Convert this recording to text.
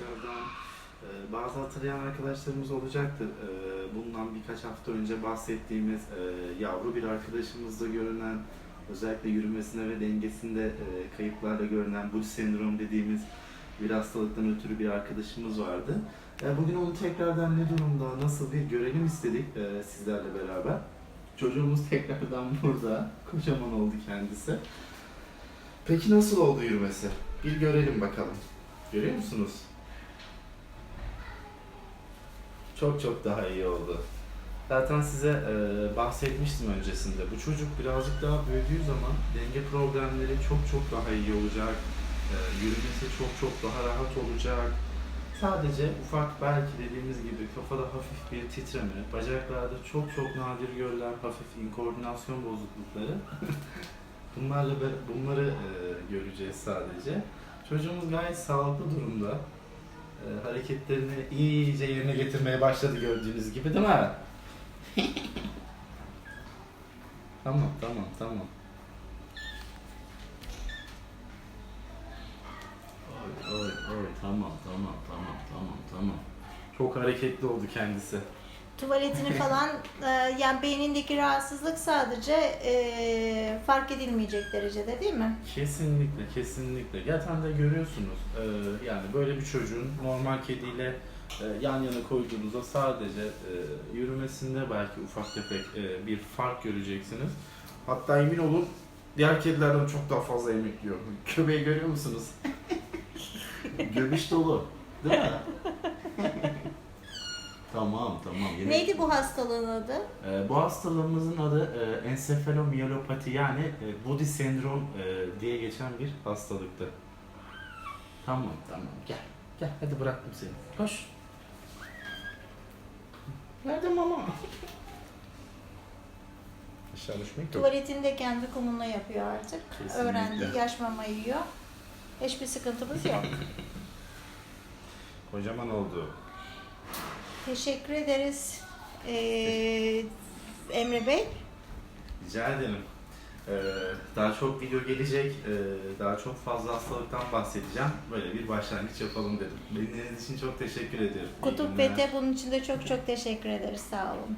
tekrardan. Ee, bazı hatırlayan arkadaşlarımız olacaktır. Ee, bundan birkaç hafta önce bahsettiğimiz e, yavru bir arkadaşımızda görünen, özellikle yürümesinde ve dengesinde e, kayıplarla görünen Bull sendrom dediğimiz bir hastalıktan ötürü bir arkadaşımız vardı. E, bugün onu tekrardan ne durumda, nasıl bir görelim istedik e, sizlerle beraber. Çocuğumuz tekrardan burada. Kocaman oldu kendisi. Peki nasıl oldu yürümesi? Bir görelim bakalım. Görüyor musunuz? Çok çok daha iyi oldu. Zaten size e, bahsetmiştim öncesinde. Bu çocuk birazcık daha büyüdüğü zaman denge problemleri çok çok daha iyi olacak. E, yürümesi çok çok daha rahat olacak. Sadece ufak belki dediğimiz gibi kafada hafif bir titreme, bacaklarda çok çok nadir görülen hafif inkoordinasyon bozuklukları. Bunlarla bunları e, göreceğiz sadece. Çocuğumuz gayet sağlıklı durumda. E, hareketlerini iyice yerine getirmeye başladı gördüğünüz gibi değil mi? tamam tamam tamam. Oy oy oy tamam tamam tamam tamam tamam. Çok hareketli oldu kendisi. Tuvaletini falan e, yani beynindeki rahatsızlık sadece e, fark edilmeyecek derecede değil mi? Kesinlikle, kesinlikle. Zaten de görüyorsunuz. e, yani böyle bir çocuğun normal kediyle e, yan yana koyduğunuzda sadece e, yürümesinde belki ufak tefek e, bir fark göreceksiniz. Hatta emin olun diğer kedilerden çok daha fazla yemek yiyor. Köpeği görüyor musunuz? Göbüş dolu. Değil mi? Yine- Neydi bu hastalığın adı? ee, bu hastalığımızın adı e, ensefalomiyelopati yani e, body sendrom e, diye geçen bir hastalıktı. Tamam tamam gel. Gel hadi bıraktım seni. Koş. Nerede mama? Aşağı düşmek yok. Tuvaletini de kendi kumuna yapıyor artık. Kesinlikle. Öğrendi. Yaş mama yiyor. Hiçbir sıkıntımız yok. Kocaman oldu. Teşekkür ederiz. Ee, Emre Bey. Rica ederim. Ee, daha çok video gelecek. Ee, daha çok fazla hastalıktan bahsedeceğim. Böyle bir başlangıç yapalım dedim. Dinlediğiniz için çok teşekkür. İyi Kutup günler. Bete bunun için de çok çok teşekkür ederiz. Sağ olun.